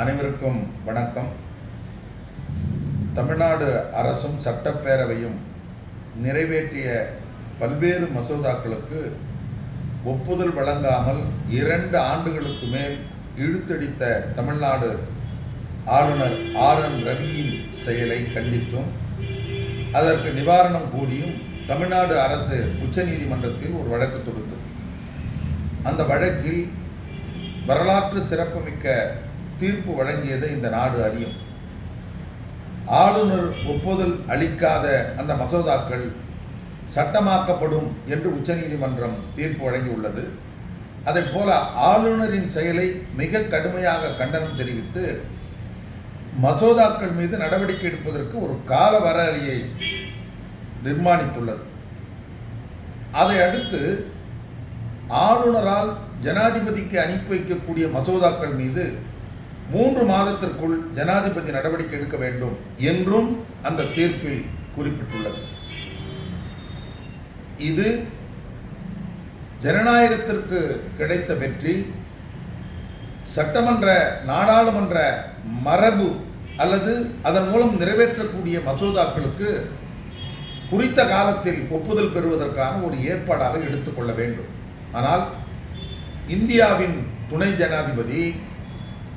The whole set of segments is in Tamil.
அனைவருக்கும் வணக்கம். தமிழ்நாடு அரசும் சட்டப்பேரவையும் நிறைவேற்றிய பல்வேறு மசோதாக்களுக்கு ஒப்புதல் வழங்காமல் இரண்டு ஆண்டுகளுக்கு மேல் இழுத்தடித்த தமிழ்நாடு ஆளுநர் ஆர் என் ரவியின் செயலை கண்டித்தும் அதற்கு நிவாரணம் கூறியும் தமிழ்நாடு அரசு உச்சநீதிமன்றத்தில் ஒரு வழக்கு தொடுத்தது. அந்த வழக்கில் வரலாற்று சிறப்புமிக்க தீர்ப்பு வழங்கியதை இந்த நாடு அறியும். ஆளுநர் ஒப்புதல் அளிக்காத அந்த மசோதாக்கள் சட்டமாக்கப்படும் என்று உச்சநீதிமன்றம் தீர்ப்பு வழங்கியுள்ளது. அதை போல ஆளுநரின் செயலை மிக கடுமையாக கண்டனம் தெரிவித்து மசோதாக்கள் மீது நடவடிக்கை எடுப்பதற்கு ஒரு கால வரையறையை நிர்மாணித்துள்ளது. அதை அடுத்து ஆளுநரால் ஜனாதிபதிக்கு அனுப்பி வைக்கக்கூடிய மசோதாக்கள் மீது மூன்று மாதத்திற்குள் ஜனாதிபதி நடவடிக்கை எடுக்க வேண்டும் என்றும் அந்த தீர்ப்பில் குறிப்பிட்டுள்ளது. இது ஜனநாயகத்திற்கு கிடைத்த வெற்றி சட்டமன்ற நாடாளுமன்ற மரபு அல்லது அதன் மூலம் நிறைவேற்றக்கூடிய மசோதாக்களுக்கு குறித்த காலத்தில் ஒப்புதல் பெறுவதற்கான ஒரு ஏற்பாடாக எடுத்துக்கொள்ள வேண்டும். ஆனால் இந்தியாவின் துணை ஜனாதிபதி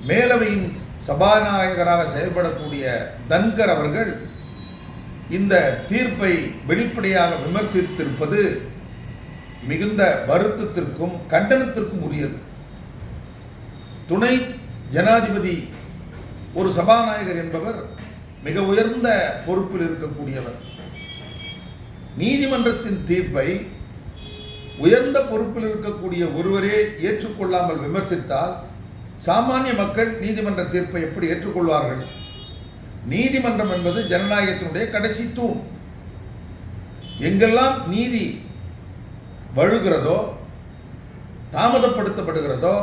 மேலவையின் சபாநாயகராக செயல்படக்கூடிய தன்கர் அவர்கள் இந்த தீர்ப்பை வெளிப்படையாக விமர்சித்திருப்பது மிகுந்த வருத்தத்திற்கும் கண்டனத்திற்கும் உரியது. துணை ஜனாதிபதி ஒரு சபாநாயகர் என்பவர் மிக உயர்ந்த பொறுப்பில் இருக்கக்கூடியவர். நீதிமன்றத்தின் தீர்ப்பை உயர்ந்த பொறுப்பில் இருக்கக்கூடிய ஒருவரே ஏற்றுக்கொள்ளாமல் விமர்சித்தால் சாமானிய மக்கள் நீதிமன்ற தீர்ப்பை எப்படி ஏற்றுக்கொள்வார்கள்? நீதிமன்றம் என்பது ஜனநாயகத்தினுடைய கடைசி தூண். எங்கெல்லாம் நீதி வழுகிறதோ தாமதப்படுத்தப்படுகிறதோ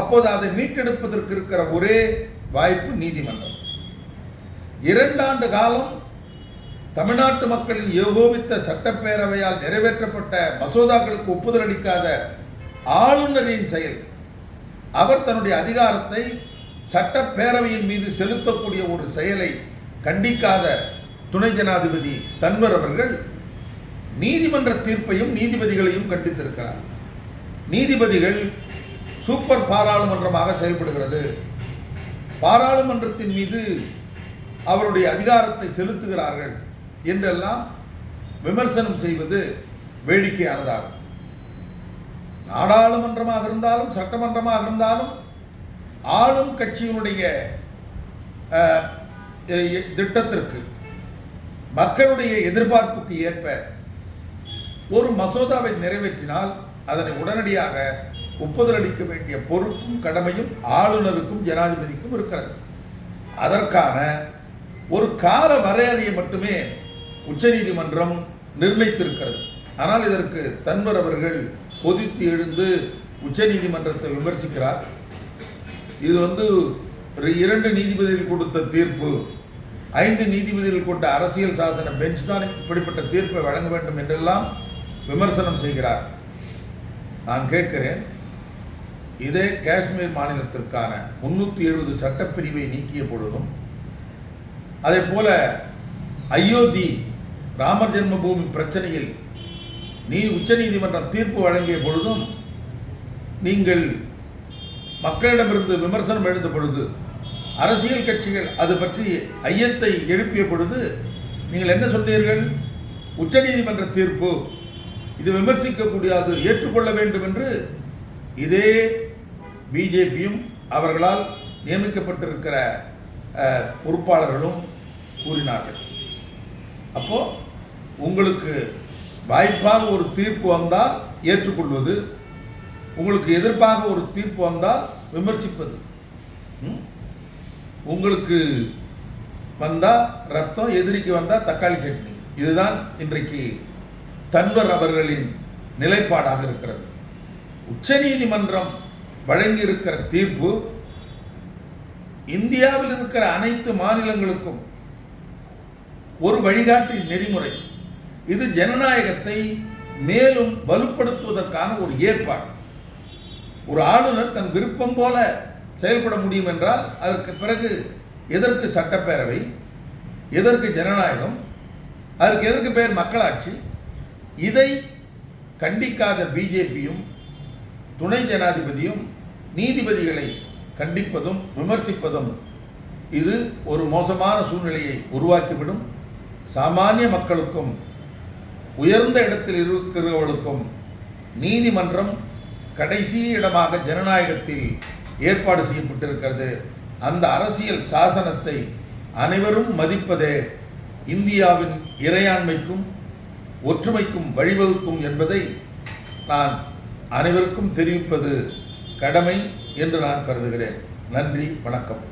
அப்போது அதை மீட்டெடுப்பதற்கு இருக்கிற ஒரே வாய்ப்பு நீதிமன்றம். இரண்டாண்டு காலம் தமிழ்நாட்டு மக்களின் ஏகோபித்த சட்டப்பேரவையால் நிறைவேற்றப்பட்ட மசோதாக்களுக்கு ஒப்புதல் அளிக்காத ஆளுநரின் செயல். அவர் தன்னுடைய அதிகாரத்தை சட்டப்பேரவையின் மீது செலுத்தக்கூடிய ஒரு செயலை கண்டிக்காத துணை ஜனாதிபதி தன்வர் அவர்கள் நீதிமன்ற தீர்ப்பையும் நீதிபதிகளையும் கண்டித்திருக்கிறார். நீதிபதிகள் சூப்பர் பாராளுமன்றமாக செயல்படுகிறது. பாராளுமன்றத்தின் மீது அவருடைய அதிகாரத்தை செலுத்துகிறார்கள் என்றெல்லாம் விமர்சனம் செய்வது வேடிக்கையானதாகும். நாடாளுமன்றமாக இருந்தாலும் சட்டமன்றமாக இருந்தாலும் ஆளும் கட்சியினுடைய திட்டத்திற்கு மக்களுடைய எதிர்பார்ப்புக்கு ஏற்ப ஒரு மசோதாவை நிறைவேற்றினால் அதனை உடனடியாக ஒப்புதல் அளிக்க வேண்டிய பொறுப்பும் கடமையும் ஆளுநருக்கும் ஜனாதிபதிக்கும் இருக்கிறது. அதற்கான ஒரு கால வரையறையை மட்டுமே உச்சநீதிமன்றம் நிர்ணயித்திருக்கிறது. ஆனால் இதற்கு தன்வர் அவர்கள் கொதித்து எழுந்து உச்சநீதிமன்றத்தை விமர்சிக்கிறார். இது வந்து ஒரு இரண்டு நீதிபதிகள் கொடுத்த தீர்ப்பு ஐந்து நீதிபதிகள் கொண்ட அரசியல் சாசன பெஞ்ச் தான் இப்படிப்பட்ட தீர்ப்பை வழங்க வேண்டும் என்றெல்லாம் விமர்சனம் செய்கிறார். நான் கேட்கிறேன் இதே காஷ்மீர் மாநிலத்திற்கான முன்னூற்றி எழுபது சட்டப்பிரிவை நீக்கிய பொழுதும் அதே போல அயோத்தி ராமர் ஜென்மபூமி பிரச்சனையில் நீ உச்சநீதிமன்றம் தீர்ப்பு வழங்கிய பொழுதும் நீங்கள் மக்களிடமிருந்து விமர்சனம் எழுந்த பொழுது அரசியல் கட்சிகள் அது பற்றி ஐயத்தை எழுப்பிய பொழுது நீங்கள் என்ன சொன்னீர்கள்? உச்சநீதிமன்ற தீர்ப்பு. இது விமர்சிக்க ஏற்றுக்கொள்ள வேண்டும் என்று இதே பிஜேபியும் அவர்களால் நியமிக்கப்பட்டிருக்கிற பொறுப்பாளர்களும் கூறினார்கள். அப்போ உங்களுக்கு வாய்ப்பாக ஒரு தீர்ப்பு வந்தால் ஏற்றுக்கொள்வது உங்களுக்கு எதிர்ப்பாக ஒரு தீர்ப்பு வந்தால் விமர்சிப்பது. உங்களுக்கு வந்தால் ரத்தம் எதிரிக்கு வந்தால் தக்காளி சட்னி. இதுதான் இன்றைக்கு தன்வர் அவர்களின் நிலைப்பாடாக இருக்கிறது. உச்சநீதிமன்றம் வழங்கியிருக்கிற தீர்ப்பு இந்தியாவில் இருக்கிற அனைத்து மாநிலங்களுக்கும் ஒரு வழிகாட்டி நெறிமுறை. இது ஜனநாயகத்தை மேலும் வலுப்படுத்துவதற்கான ஒரு ஏற்பாடு. ஒரு ஆளுநர் தன் விருப்பம் போல செயல்பட முடியும் என்றால் அதற்கு பிறகு எதற்கு சட்டப்பேரவை எதற்கு ஜனநாயகம் அதற்கு எதற்கு பேர் மக்களாட்சி இதை கண்டிக்காத பிஜேபியும் துணை ஜனாதிபதியும் நீதிபதிகளை கண்டிப்பதும் விமர்சிப்பதும் இது ஒரு மோசமான சூழ்நிலையை உருவாக்கிவிடும். சாமானிய மக்களுக்கும் உயர்ந்த இடத்தில் இருக்கிறவர்களுக்கும் நீதிமன்றம் கடைசி இடமாக ஜனநாயகத்தில் ஏற்பாடு செய்யப்பட்டிருக்கிறது. அந்த அரசியல் சாசனத்தை அனைவரும் மதிப்பதே இந்தியாவின் இறையாண்மைக்கும் ஒற்றுமைக்கும் வழிவகுக்கும் என்பதை நான் அனைவருக்கும் தெரிவிப்பது கடமை என்று நான் கருதுகிறேன். நன்றி வணக்கம்.